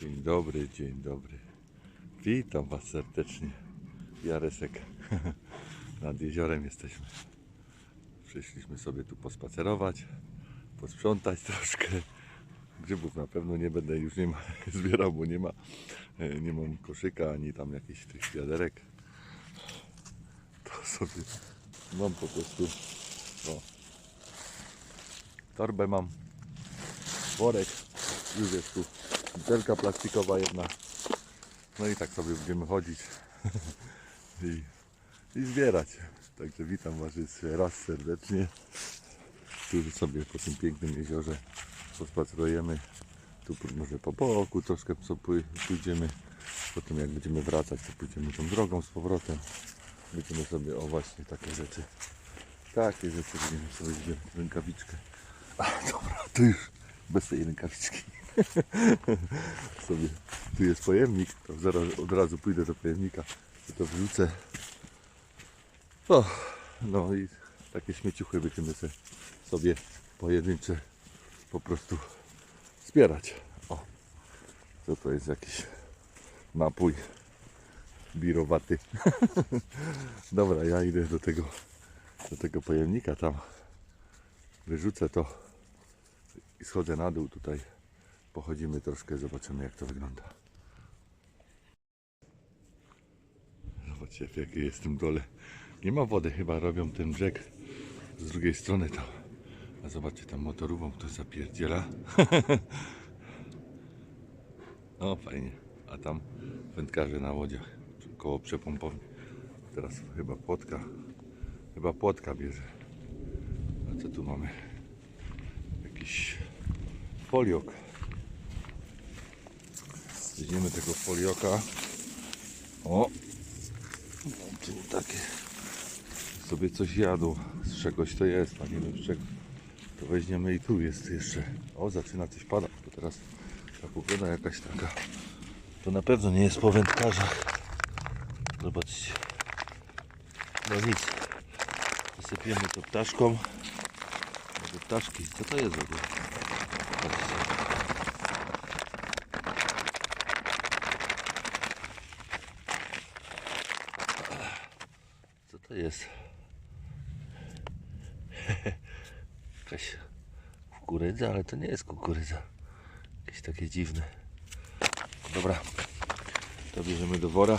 Dzień dobry, dzień dobry. Witam Was serdecznie. Jaresek. Nad jeziorem jesteśmy. Przyszliśmy sobie tu pospacerować, posprzątać troszkę. Grzybów na pewno nie będę już nie ma, zbierał, bo nie ma. e, Nie mam koszyka ani tam jakichś tych wiaderek. To sobie mam po prostu. O, torbę mam. Worek. Już jest tu butelka plastikowa jedna. No i tak sobie będziemy chodzić i, i zbierać. Także witam Was jeszcze raz serdecznie. Tu sobie po tym pięknym jeziorze pospacerujemy. Tu może po boku troszkę pójdziemy. Potem jak będziemy wracać, to pójdziemy tą drogą z powrotem. Będziemy sobie, o właśnie takie rzeczy. Takie rzeczy będziemy sobie zbierać. Rękawiczkę. A, dobra, to już bez tej rękawiczki sobie. Tu jest pojemnik, to zaraz od razu pójdę do pojemnika i to wrzucę. O, no i takie śmieciuchy będziemy sobie pojedyncze po prostu zbierać. O, co to jest jakiś napój birowaty. Dobra, ja idę do tego, do tego pojemnika tam. Wyrzucę to i schodzę na dół tutaj. Pochodzimy troszkę, zobaczymy jak to wygląda. Zobaczcie w jakiej jest tym dole. Nie ma wody, chyba robią ten brzeg z drugiej strony tam. A zobaczcie tam motorówą ktoś zapierdziela. o fajnie. A tam wędkarze na łodziach koło przepompowni. Teraz chyba płotka. Chyba płotka bierze. A co tu mamy? Jakiś foliok. Weźmiemy tego folioka. O! Tu takie sobie coś jadło. Z czegoś to jest, a nie wiem z czego. To weźmiemy i tu jest jeszcze. O, zaczyna coś padać, bo teraz ta pogoda jakaś taka. To na pewno nie jest po wędkarzach. Zobaczcie. No nic. Zasypiemy to ptaszkom. Ptaszki, co to jest w ogóle? Patrzcie. Co to jest? Jakaś kukurydza, ale to nie jest kukurydza. Jakieś takie dziwne. Dobra, to bierzemy do wora,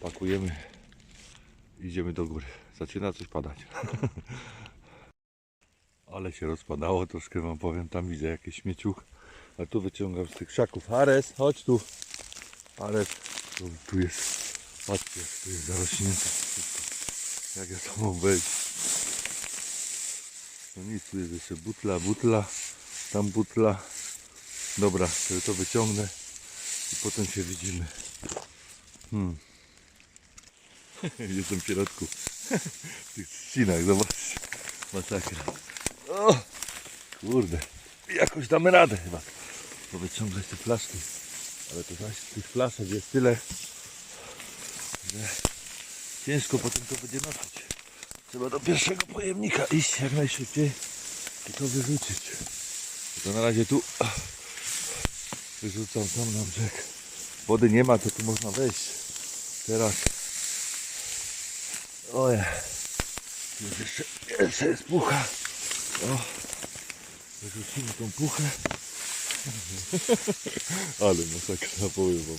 pakujemy idziemy do góry. Zaczyna coś padać. Ale się rozpadało troszkę wam powiem, tam widzę jakieś śmieciuch. A tu wyciągam z tych krzaków. Ares, chodź tu. Ares, tu, tu jest, patrzcie, tu jest zarośnięte. Jak ja to mam wejść? No nic, tu jest jeszcze butla, butla, tam butla. Dobra, to, to wyciągnę i potem się widzimy. Hmm. Jestem w środku. w tych trzcinach, zobaczcie. Masakra. O, kurde. Jakoś damy radę chyba. Bo wyciągać te flaszki. Ale to zaś tych flaszek jest tyle, że ciężko potem to będzie nosić. Trzeba do pierwszego pojemnika iść jak najszybciej i to wyrzucić. To na razie tu wyrzucam tam na brzeg. Wody nie ma, to tu można wejść. Teraz. Oje. Jest jeszcze, jeszcze jest pucha. O. Wyrzucimy tą puchę. Ale masakra powiem wam.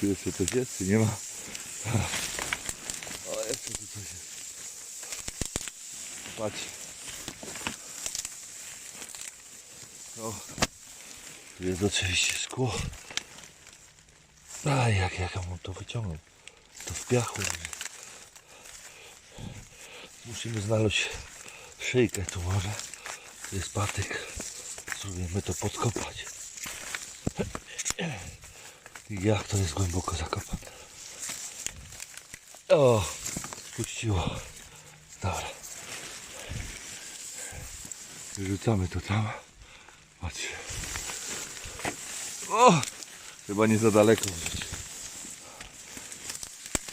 Tu jeszcze coś jest, czy nie ma? O, jeszcze tu coś jest. Patrz. O. Tu jest oczywiście szkło. A jak, jak ja mam to wyciągnąć? To w piachu. Musimy znaleźć szyjkę tu może. Tu jest patyk. Spróbujemy to podkopać. Jak to jest głęboko zakopane. O, spuściło. Dobra. Wyrzucamy to tam. Patrzcie. O! Chyba nie za daleko wrzucić.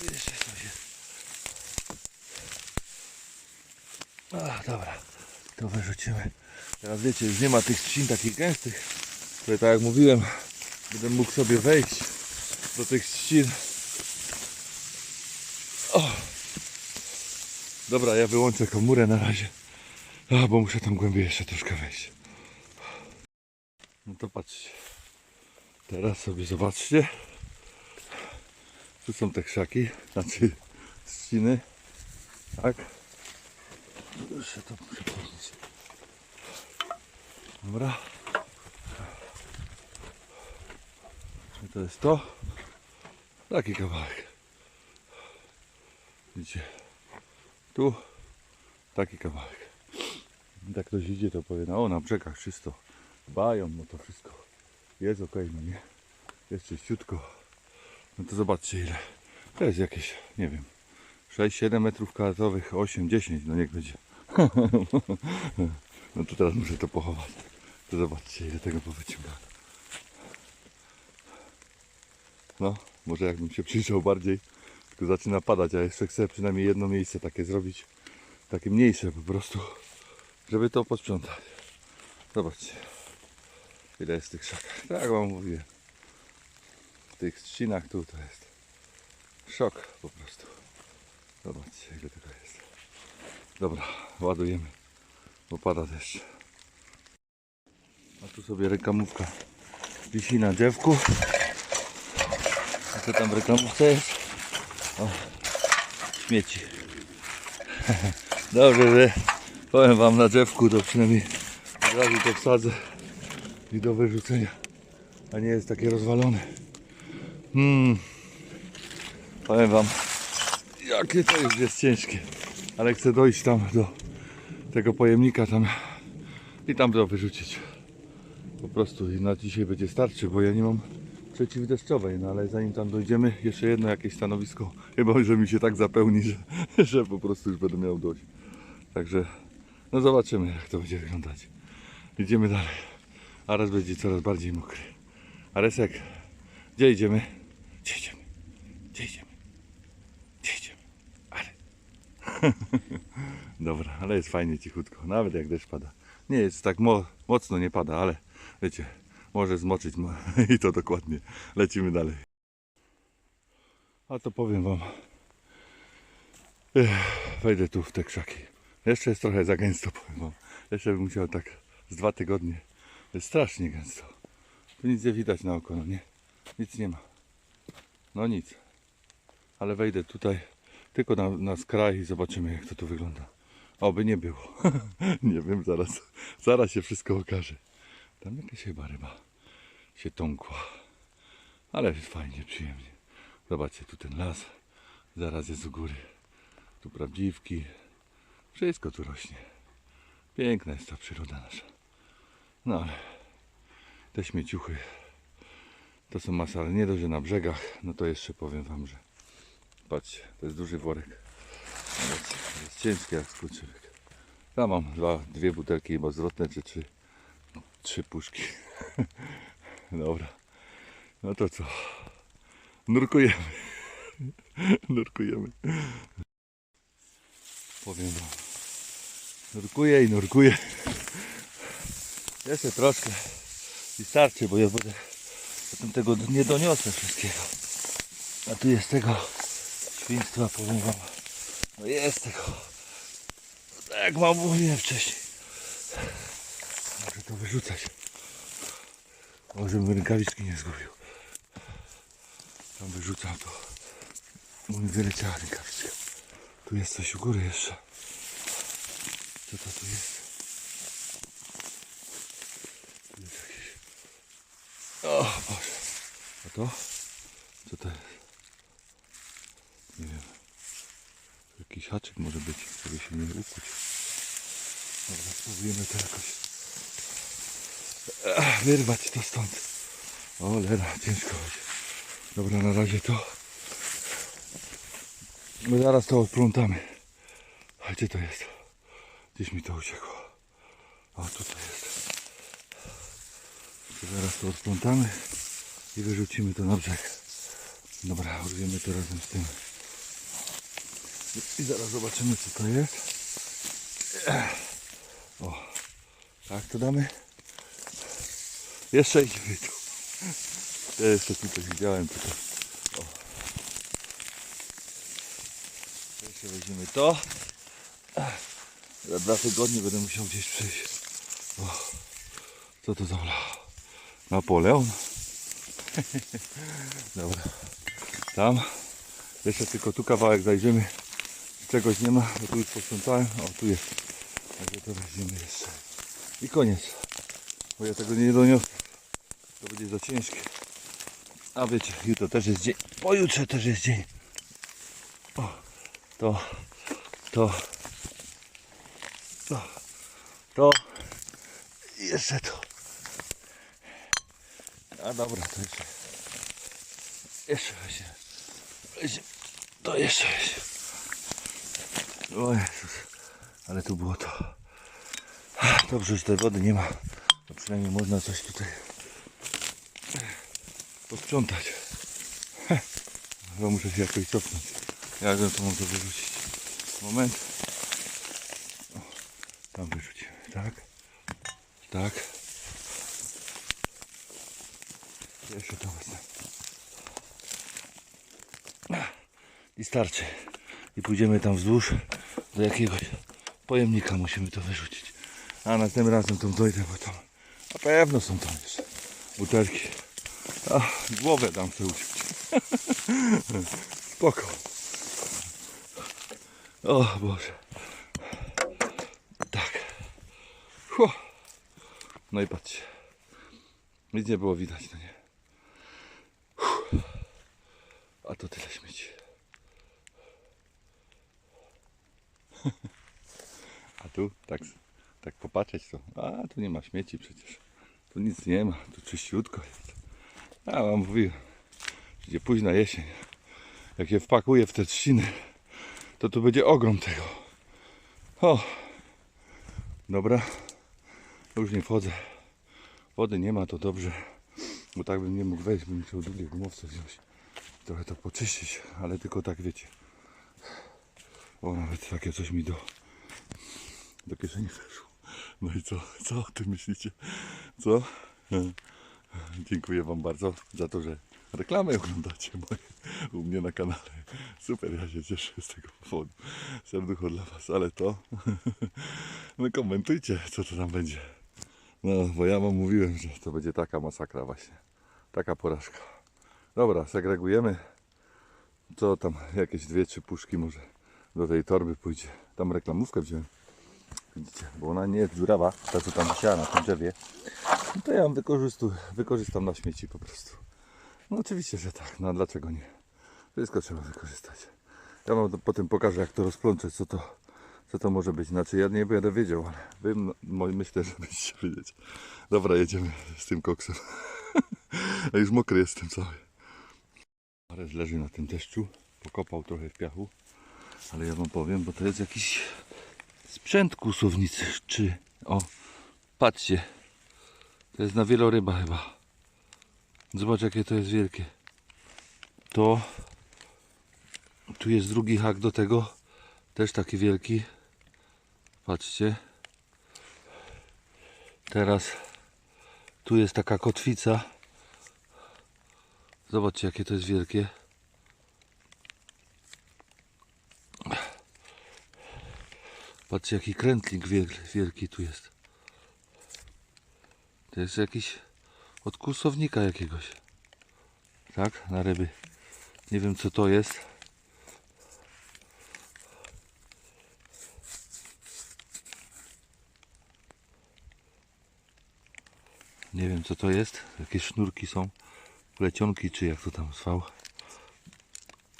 Jeszcze jest. A, dobra. To wyrzucimy. Teraz wiecie, już nie ma tych trzcin takich gęstych, które tak jak mówiłem, Będę mógł sobie wejść do tych ścin. O. Dobra, ja wyłączę komórę na razie. A, bo muszę tam głębiej jeszcze troszkę wejść. No to patrzcie. Teraz sobie zobaczcie. Tu są te krzaki, znaczy ściny. Tak. Jeszcze to muszę. Dobra. I to jest to. Taki kawałek. Widzicie? Tu taki kawałek. Jak ktoś idzie, to powie, no o, na brzegach czysto. Bają, no to wszystko jest ok, no nie? Jest czyściutko. No to zobaczcie ile. To jest jakieś, nie wiem, 6-7 metrów kwadratowych, 8-10, no niech będzie. No to teraz muszę to pochować. To zobaczcie ile tego powyciągałem. No, może jakbym się przyjrzał bardziej, tylko zaczyna padać, a jeszcze chcę przynajmniej jedno miejsce takie zrobić, takie mniejsze po prostu, żeby to posprzątać. Zobaczcie, ile jest tych szakach. Tak wam mówiłem, w tych trzcinach tu to jest szok po prostu. Zobaczcie, ile tego jest. Dobra, ładujemy, bo pada deszcz. A tu sobie reklamówka wisi na drzewku. A co tam w reklamówce jest? O, śmieci. Dobrze, że powiem wam na drzewku, to przynajmniej od razu to wsadzę i do wyrzucenia. A nie jest takie rozwalone. Hmm. Powiem wam, jakie to już jest ciężkie. Ale chcę dojść tam do tego pojemnika tam i tam to wyrzucić. Po prostu na dzisiaj będzie starczy, bo ja nie mam przeciwdeszczowej, no ale zanim tam dojdziemy, jeszcze jedno jakieś stanowisko, chyba że mi się tak zapełni, że, że po prostu już będę miał dość. Także no zobaczymy jak to będzie wyglądać. Idziemy dalej. A raz będzie coraz bardziej mokry. Aresek, gdzie idziemy? Gdzie idziemy? Gdzie idziemy? Gdzie idziemy? Ale. Dobra, ale jest fajnie cichutko, nawet jak deszcz pada. Nie jest tak mo- mocno nie pada, ale wiecie, może zmoczyć mo- i to dokładnie. Lecimy dalej. A to powiem wam. Wejdę tu w te krzaki. Jeszcze jest trochę za gęsto, powiem wam. Jeszcze bym musiał tak z dwa tygodnie. Jest strasznie gęsto. Tu nic nie widać na oko, no nie? Nic nie ma. No nic. Ale wejdę tutaj tylko na, na skraj i zobaczymy jak to tu wygląda. Oby nie było. nie wiem, zaraz, zaraz się wszystko okaże. Tam jakaś chyba ryba się tąkła. Ale fajnie, przyjemnie. Zobaczcie, tu ten las. Zaraz jest u góry. Tu prawdziwki. Wszystko tu rośnie. Piękna jest ta przyroda nasza. No ale te śmieciuchy to są ale nie dość, że na brzegach, no to jeszcze powiem wam, że patrzcie, to jest duży worek. To jest ciężki jak skurczybyk. Ja mam dwa, dwie butelki chyba zwrotne, czy trzy, trzy puszki. Dobra. No to co? Nurkujemy. Nurkujemy. Powiem wam. Nurkuję i nurkuję. Jeszcze troszkę i starczy, bo ja będę potem tego nie doniosę wszystkiego. A tu jest tego świństwa, powiem wam. No jest tego. Tak wam mówiłem wcześniej. Muszę to wyrzucać. Może bym rękawiczki nie zgubił. Tam wyrzucam to. Mi wyleciała rękawiczka. Tu jest coś u góry jeszcze. Co to tu jest? Tu jest jakiś... O Boże. A to? Co to jest? Nie wiem. Jakiś haczyk może być, żeby się nie ukuć. Dobra, spróbujemy to jakoś Ech, wyrwać to stąd. O lera, ciężko będzie. Dobra, na razie to. My zaraz to odplątamy. A gdzie to jest? Gdzieś mi to uciekło. O, tutaj jest. Zaraz to odplątamy i wyrzucimy to na brzeg. Dobra, urwiemy to razem z tym. I zaraz zobaczymy co to jest. O, tak to damy. Jeszcze idziemy tu. Ja jeszcze tutaj widziałem tylko. O. Jeszcze weźmiemy to. Za dwa tygodnie będę musiał gdzieś przyjść. O. Co to za ola? Napoleon? Dobra. Tam. Jeszcze tylko tu kawałek zajrzymy. Czegoś nie ma, bo tu już posprzątałem. O, tu jest. Także to weźmiemy jeszcze. I koniec. Bo ja tego nie doniosę. To będzie za ciężkie. A wiecie, jutro też jest dzień. Pojutrze też jest dzień. O, to, to, to, to jeszcze to. A dobra, to jeszcze. Jeszcze weźmy. To jeszcze weźmy. O Jezus. Ale tu było to. Dobrze, że tej wody nie ma. To przynajmniej można coś tutaj posprzątać. Chyba muszę się jakoś cofnąć. Jak to to wyrzucić? Moment. O, tam wyrzucimy. Tak. Tak. Jeszcze to wezmę. I starczy. I pójdziemy tam wzdłuż do jakiegoś pojemnika musimy to wyrzucić. A następnym razem tą dojdę, bo tam na pewno są tam jeszcze butelki. A, głowę dam sobie uciąć. Spoko. O Boże. Tak. Hu. No i patrzcie. Nic nie było widać, no nie. Hu. A to tyle śmieci. A tu tak, tak popatrzeć to. A tu nie ma śmieci przecież. Tu nic nie ma. Tu czyściutko jest. A wam mówiłem. Będzie późna jesień. Jak je wpakuję w te trzciny, to tu będzie ogrom tego. O! Dobra. Już nie wchodzę. Wody nie ma, to dobrze. Bo tak bym nie mógł wejść, bym musiał drugie gumowce wziąć. Trochę to poczyścić, ale tylko tak wiecie. O, nawet takie coś mi do, do kieszeni weszło. No i co? Co o tym myślicie? Co? Dziękuję Wam bardzo za to, że reklamy oglądacie moje u mnie na kanale. Super, ja się cieszę z tego powodu. Serducho dla Was, ale to no komentujcie, co to tam będzie. No, bo ja Wam mówiłem, że to będzie taka masakra właśnie. Taka porażka. Dobra, segregujemy. Co tam, jakieś dwie, trzy puszki może do tej torby pójdzie. Tam reklamówkę wziąłem. Widzicie, bo ona nie jest dziurawa, ta co tam wisiała na tym drzewie. No to ja ją wykorzystu, wykorzystam na śmieci po prostu. No oczywiście, że tak. No a dlaczego nie? Wszystko trzeba wykorzystać. Ja wam potem pokażę, jak to rozplączę, co to, co to może być. Znaczy ja nie będę wiedział, ale wy myślę, że będziecie wiedzieć. Dobra, jedziemy z tym koksem. A już mokry jestem cały. Marek leży na tym deszczu. Pokopał trochę w piachu. Ale ja wam powiem, bo to jest jakiś sprzęt kłusownicy. Czy... O, patrzcie. To jest na wieloryba chyba. Zobacz jakie to jest wielkie. To... Tu jest drugi hak do tego. Też taki wielki. Patrzcie. Teraz tu jest taka kotwica. Zobaczcie jakie to jest wielkie. Patrzcie jaki krętlik wielki, tu jest. To jest jakiś od kłusownika jakiegoś. Tak? Na ryby. Nie wiem co to jest. Nie wiem co to jest. Jakieś sznurki są. Plecionki czy jak to tam zwał.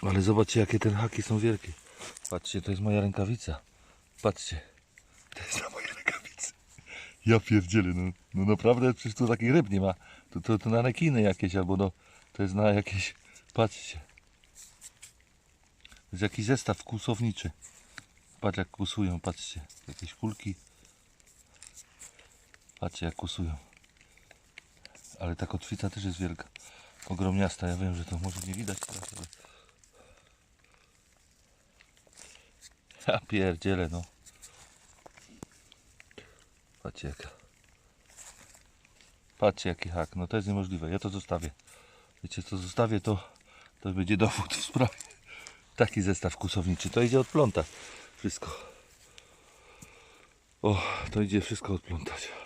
Ale zobaczcie jakie te haki są wielkie. Patrzcie, to jest moja rękawica. Patrzcie. To jest na mojej rękawicy. Ja pierdzielę, no, no naprawdę przecież tu takich ryb nie ma. To, to, to na rekiny jakieś albo no, to jest na jakieś, patrzcie. To jest jakiś zestaw kłusowniczy. Patrz jak kłusują, patrzcie. Jakieś kulki. Patrzcie jak kłusują. Ale ta kotwica też jest wielka. Ogromniasta, ja wiem, że to może nie widać teraz, ale... Ja pierdzielę, no. Patrzcie jaka. Patrzcie jaki hak, no to jest niemożliwe, ja to zostawię. Wiecie co, zostawię to, to będzie dowód w sprawie. Taki zestaw kusowniczy, to idzie odplątać wszystko. O, to idzie wszystko odplątać.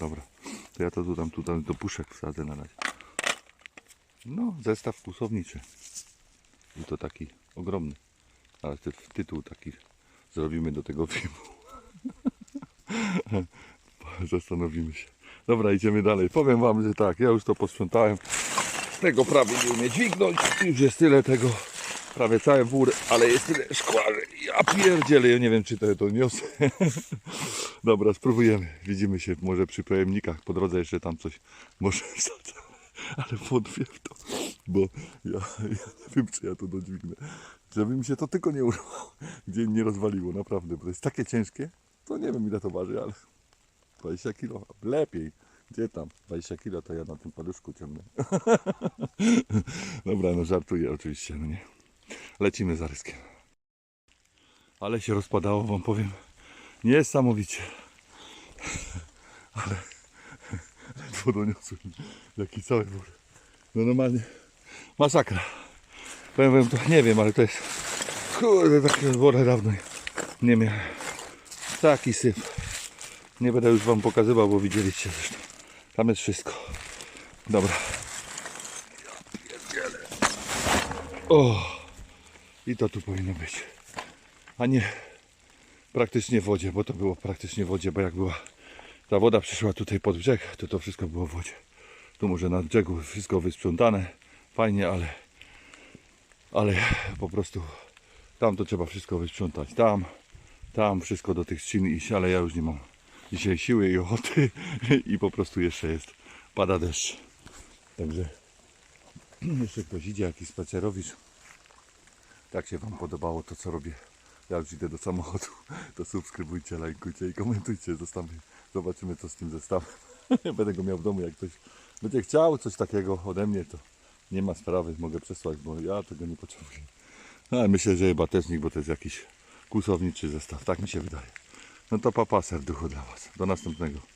Dobra, to ja to tu dam, tu dam do puszek wsadzę na razie. No, zestaw kusowniczy. I to taki ogromny. Ale ty, tytuł taki zrobimy do tego filmu. Zastanowimy się. Dobra, idziemy dalej. Powiem wam, że tak, ja już to posprzątałem. Tego prawie nie umie dźwignąć. Już jest tyle tego. Prawie cały wór, ale jest tyle szkła, że ja pierdzielę, ja nie wiem czy to, to niosę. Dobra, spróbujemy. Widzimy się może przy pojemnikach. Po drodze jeszcze tam coś może wsadzę. Ale wątpię w to, bo ja, ja nie wiem czy ja to dodźwignę. Żeby mi się to tylko nie urwało, gdzie nie rozwaliło, naprawdę, bo to jest takie ciężkie. To nie wiem ile to waży, ale 20 kilo, lepiej. Gdzie tam? 20 kilo to ja na tym paluszku ciągnę. Dobra, no żartuję oczywiście, no nie. Lecimy za ryskiem. Ale się rozpadało, wam powiem. Niesamowicie. Ale ledwo doniosłem. Jaki cały wór. No normalnie masakra. Powiem wam to, nie wiem, ale to jest kurde, takie wora dawno nie miałem. Taki syp. Nie będę już wam pokazywał, bo widzieliście zresztą. Tam jest wszystko. Dobra. O! I to tu powinno być. A nie praktycznie w wodzie, bo to było praktycznie w wodzie, bo jak była ta woda przyszła tutaj pod brzeg, to to wszystko było w wodzie. Tu może na brzegu wszystko wysprzątane, fajnie, ale ale po prostu tam to trzeba wszystko wysprzątać. Tam, tam wszystko do tych trzcin iść, ale ja już nie mam dzisiaj siły i ochoty i po prostu jeszcze jest, pada deszcz. Także jeszcze ktoś idzie, jakiś spacerowicz. Jak się Wam podobało to, co robię, ja już idę do samochodu, to subskrybujcie, lajkujcie i komentujcie. Zostawmy, zobaczymy, co z tym zestawem. Będę go miał w domu, jak ktoś będzie chciał coś takiego ode mnie, to nie ma sprawy, mogę przesłać, bo ja tego nie potrzebuję. No, ale myślę, że chyba też nikt, bo to jest jakiś kłusowniczy zestaw, tak mi się wydaje. No to papa serducho dla Was. Do następnego.